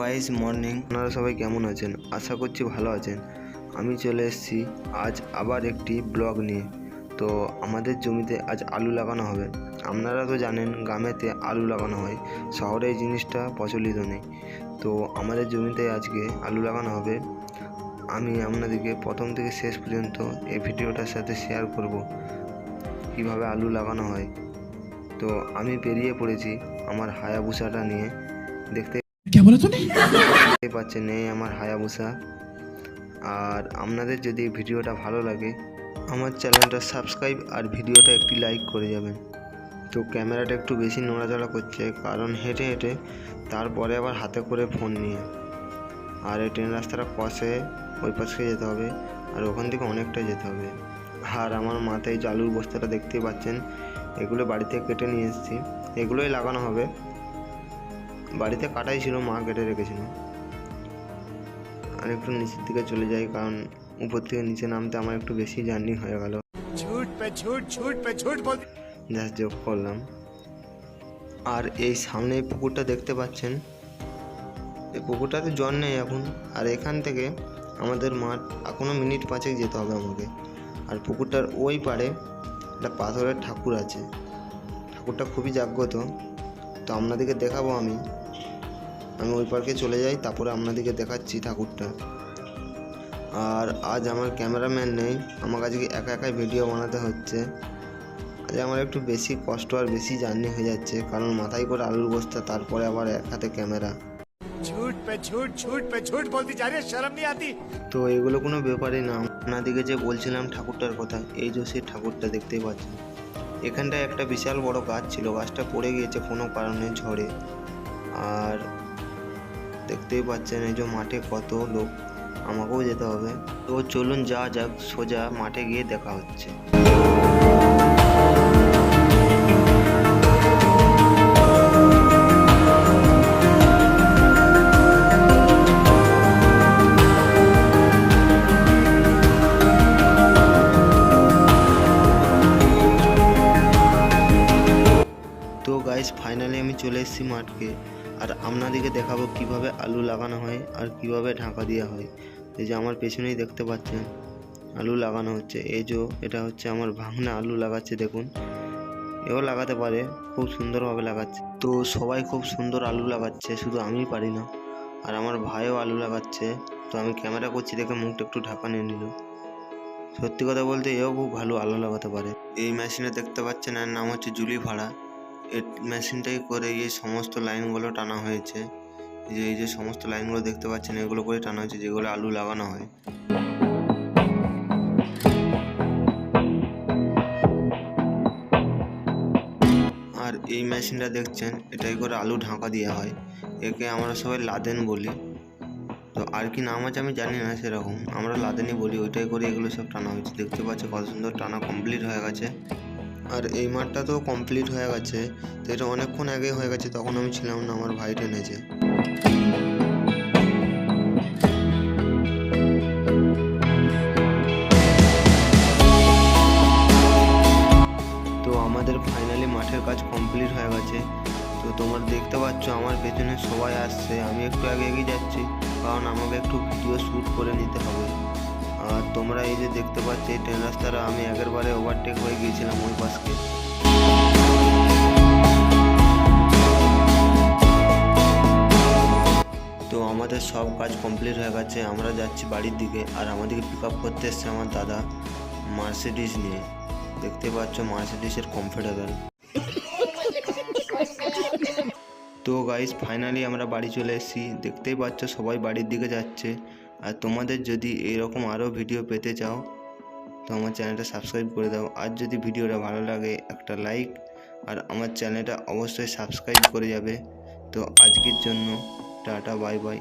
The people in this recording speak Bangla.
গাইস মর্নিং আপনারা সবাই কেমন আছেন? আশা করছি ভালো আছেন। আমি চলে এসেছি আজ আবার একটি ব্লগ নিয়ে। তো আমাদের জমিতে আজ আলু লাগানো হবে। আপনারা তো জানেন, গ্রামেতে আলু লাগানো হয়। শহরে এই জিনিসটা প্রচলিত নেই। তো আমাদের জমিতে আজকে আলু লাগানো হবে। আমি আপনাদেরকে প্রথম থেকে শেষ পর্যন্ত এই ভিডিওটার সাথে শেয়ার করব, কীভাবে আলু লাগানো হয়। তো আমি পেরিয়ে পড়েছি আমার হায়াবুসাটা নিয়ে। দেখতে क्या बोला तूने দেখতে পাচ্ছেন এই আমার হায়াবুসা আর আপনাদের যদি এই ভিডিওটা ভালো লাগে আমার চ্যানেলটা সাবস্ক্রাইব আর ভিডিওটা একটি লাইক করে যাবেন তো ক্যামেরাটা একটু বেশি নড়াচড়া করছে কারণ হেঁটে হেঁটে তারপরে আবার হাতে করে ফোন নিয়ে আর এই ট্রেন রাস্তাটা কষে ওই পাশে যেতে হবে আর ওখান থেকে অনেকটা যেতে হবে আর আমার মাথায় এই যে আলুর বস্তাটা দেখতেই পাচ্ছেন এগুলো বাড়িতে কেটে নিয়ে এসেছি এগুলোই লাগানো হবে বাড়িতে কাটাই ছিল মা কেটে রেখেছিল। আর একটু নিচের দিকে চলে যাই কারণ উপর থেকে নিচে নামতে আমার একটু বেশি জার্নি হয়ে গেল। যোগ করলাম। আর এই সামনে এই পুকুরটা দেখতে পাচ্ছেন? এই পুকুরটাতে জল নেই এখন। আর এখান থেকে আমাদের মাঠ এখনও মিনিট পাঁচেক যেতে হবে আমাকে। আর পুকুরটার ওই পারে একটা পাথরের ঠাকুর আছে। ঠাকুরটা খুবই জাগ্রত। তো আপনাদেরকে দেখাবো আমি। আমি ওই পার্কে চলে যাই তারপরে আপনাদেরকে দেখাচ্ছি ঠাকুরটা। আর আজ আমার ক্যামেরাম্যান নেই আমার কাছে একা একাই ভিডিও বানাতে হচ্ছে। আজ আমার একটু বেশি কষ্ট আর বেশি জার্নি হয়ে যাচ্ছে কারণ মাথায় করে আলুর বস্তা তারপরে আবার এক হাতে ক্যামেরা। তো এগুলো কোনো ব্যাপারই না আপনাদিকে যে বলছিলাম ঠাকুরটার কথা এই যে সেই ঠাকুরটা দেখতেই পাচ্ছেন। এখানটায় একটা বিশাল বড় গাছ ছিল গাছটা পড়ে গিয়েছে কোনো কারণে ঝড়ে। আর দেখতেই পাচ্ছেন এই যে মাঠে কত লোক, আমাকেও যেতে হবে। তো চলুন যা যাক, সোজা মাঠে গিয়ে দেখা হচ্ছে। তো গাইস ফাইনালি আমি চলে এসেছি মাঠকে। আর আপনাদেরকে দেখাবো কীভাবে আলু লাগানো হয় আর কীভাবে ঢাকা দেওয়া হয়। এই যে আমার পেছনেই দেখতে পাচ্ছেন, আলু লাগানো হচ্ছে। এই যে এটা হচ্ছে আমার ভাঙনা আলু লাগাচ্ছে, দেখুন। এও লাগাতে পারে, খুব সুন্দরভাবে লাগাচ্ছে। তো সবাই খুব সুন্দর আলু লাগাচ্ছে, শুধু আমিই পারি না, আর আমার ভাইও আলু লাগাচ্ছে। তো আমি ক্যামেরা করছি দেখে মুখটা একটু ঢাকা নিয়ে নিল। সত্যি কথা বলতে এও খুব ভালো আলু লাগাতে পারে। এই মেশিনে দেখতে পাচ্ছেন, এর নাম হচ্ছে জুলি ভাড়া মেশিনটাই করে এই সমস্ত লাইনগুলো টানা হয়েছে। যে, এই যে সমস্ত লাইনগুলো দেখতে পাচ্ছেন, এগুলো করে টানা হয়েছে, যেগুলো আলু লাগানো হয়। আর এই মেশিনটা দেখছেন, এটাই করে আলু ঢাকা দেওয়া হয়। একে আমরা সবাই লাদেন বলি। তো আর কি নাম আছে আমি জানি না সেরকম। আমরা লাদেনই বলি, ওইটাই করে এগুলো সব টানা হয়েছে। দেখতে পাচ্ছ কত সুন্দর টানা কমপ্লিট হয়ে গেছে। আর এই মাঠটা তো কমপ্লিট হয়ে গেছে, তো এটা অনেকক্ষণ আগে হয়ে গেছে, তখন আমি ছিলাম না আমার ভাই টেনেছে। তো আমাদের ফাইনালি মাঠের কাজ কমপ্লিট হয়ে গেছে। তো তোমরা দেখতে পাচ্ছ আমার পেছনে সবাই আসছে, আমি একটু আগে এগিয়ে যাচ্ছি, কারণ আমাকে একটু ভিডিও শ্যুট করে নিতে হবে। আর তোমরা এই যে দেখতে পাচ্ছ এই ট্রেন রাস্তাটা, আমি আগের বারে ওভারটেক হয়ে গিয়েছিলাম ওই পাশকে তো আমাদের সব কাজ কমপ্লিট হয়ে গেছে, আমরা যাচ্ছি বাড়ির দিকে আর আমাদেরকে পিক আপ করতে এসছে আমার দাদা মার্সিডিস নিয়ে। দেখতে পাচ্ছ মার্সিডিসের কমফোর্টেবল তো গাইস ফাইনালি আমরা বাড়ি চলে এসেছি। দেখতেই পাচ্ছ সবাই বাড়ির দিকে যাচ্ছে। আর তোমাদের যদি এরকম আরও ভিডিও পেতে চাও, তো আমার চ্যানেলটা সাবস্ক্রাইব করে দাও। আর যদি ভিডিওটা ভালো লাগে, একটা লাইক। আর আমার চ্যানেলটা অবশ্যই সাবস্ক্রাইব করে যাবে। তো আজকের জন্য টাটা, বাই বাই।